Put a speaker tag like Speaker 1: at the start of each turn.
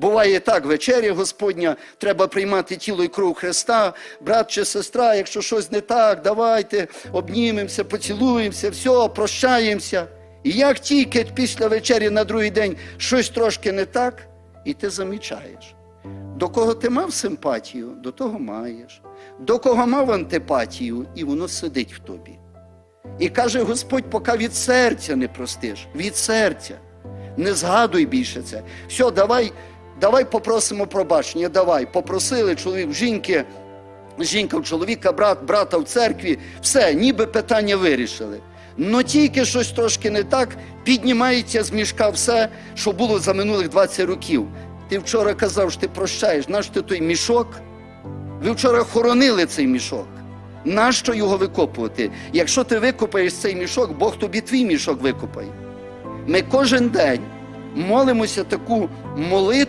Speaker 1: Буває так, вечеря Господня, треба приймати тіло і кров Христа, брат чи сестра, якщо щось не так, давайте обнімемося, поцілуємося, все, прощаємося. І як тільки після вечері на другий день щось трошки не так, і ти замічаєш. До кого ти мав симпатію, до того маєш. До кого мав антипатію, і воно сидить в тобі. І каже Господь, поки від серця не простиш, від серця. Не згадуй більше це. Все, давай, давай попросимо пробачення. Давай. Попросили чоловік жінки, жінка в чоловіка, брат, брата в церкві. Все, ніби питання вирішили. Но тільки щось трошки не так, піднімається з мішка все, що було за минулих 20 років. Ти вчора казав, що ти прощаєш, наш ти той мішок? Ви вчора хоронили цей мішок. Нащо його викопувати? Якщо ти викопаєш цей мішок, Бог тобі твій мішок викопає. Ми кожен день молимося таку молитву.